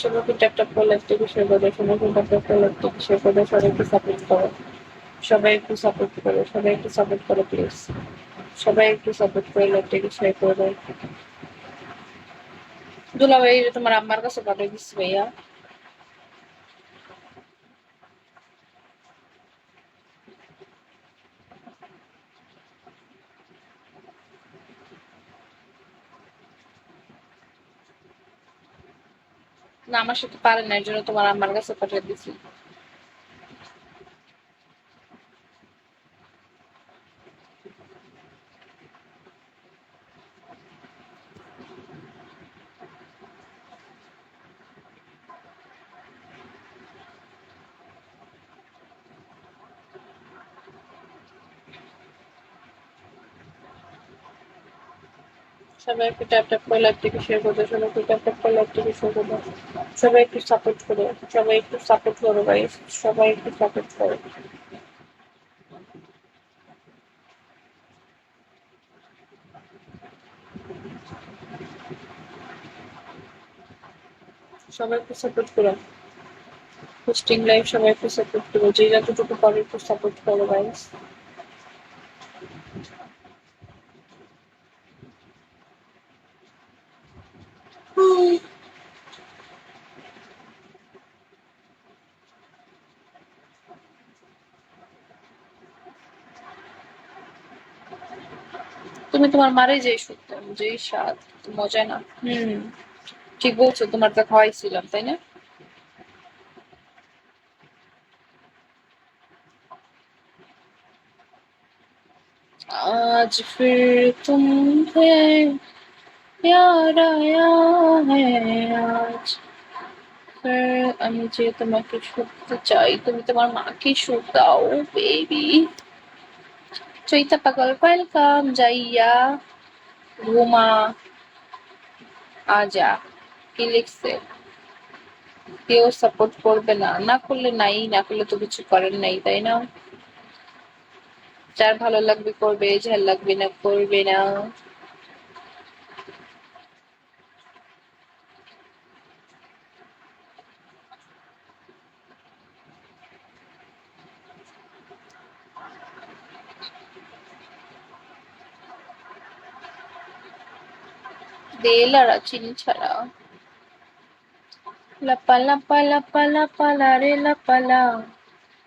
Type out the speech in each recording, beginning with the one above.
সবাইকে প্রলেপটি বিষয় করে সমগ্র একটা প্রলেপটি বিষয় করে সবাই একটু সাপোর্ট করো। সবাই একটু সাপোর্ট করো, সবাই একটু সাপোর্ট করো প্লিজ সবাই একটু সাপোর্ট করে লাইভটাকে শেয়ার করে দাও দুলা ভাই তোমার আম্মার কাছে পাঠিয়ে দিচ্ছি ভাইয়া। না আমার সাথে পারেন না এর জন্য তোমার আমার কাছে পাঠিয়ে দিচ্ছি সবাই একটু ট্যাপ ট্যাপ করে লাইভ থেকে শেয়ার করে সবাই একটু ট্যাপ ট্যাপ করে লাইভ থেকে শেয়ার করে। সবাই একটু সাপোর্ট করো, সবাই একটু সাপোর্ট করো ভাই, সবাই একটু সাপোর্ট করো। সবাই একটু সাপোর্ট করো। পোস্টিং লাইভ সবাই একটু সাপোর্ট করো, যে যতটুকু পারো একটু সাপোর্ট করো গাইস তুমি তোমার মারে যে শুনতে যে স্বাদ মজা না হুম ঠিক বলছো তোমার তো খাওয়াইছিলাম তাই না आज फिर तुम्हें प्यार आया है आज फिर আমি যে তোমাকে শুনতে চাই তুমি তোমার মাকে শুতাও বেবি চৈতা পাগল ওয়েলকাম যাইয়া ঘুমা আজা, কি লিখছে? কেউ সাপোর্ট করবে না। না করলে নাই, না করলে তো কিছু করেন নাই, তাই না? যার ভালো লাগবে করবে, যার লাগবে না, করবে না। দেলারা চিনি ছাড়া। লাপা লাপা লাপা লাপা লারে লাপালা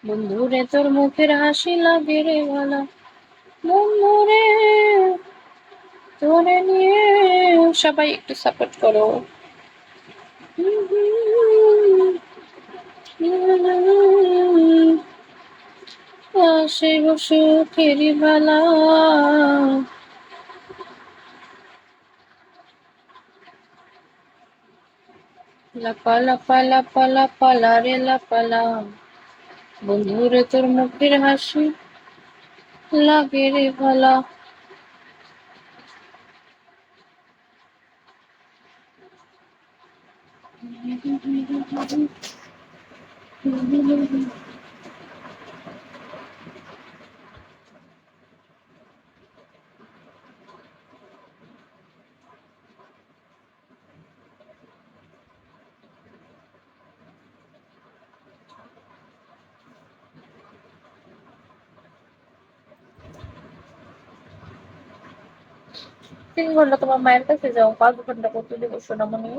বন্ধুরে, তোর মুখের হাসি লাগে রে ভালা বন্ধুরে, তোরে নিয়ে সবাই একটু সাপোর্ট করো। আসে বসে কেরি ভালা লাপা লাপা লাপা লাপা লারে লাপালা বন্ধুরে তোর মুখের হাসি লাগে রে ভালা। তিন ঘণ্টা তোমার মায়ের কাছে যাও পাঁচ ঘণ্টা করতে দেবো সোনামণি?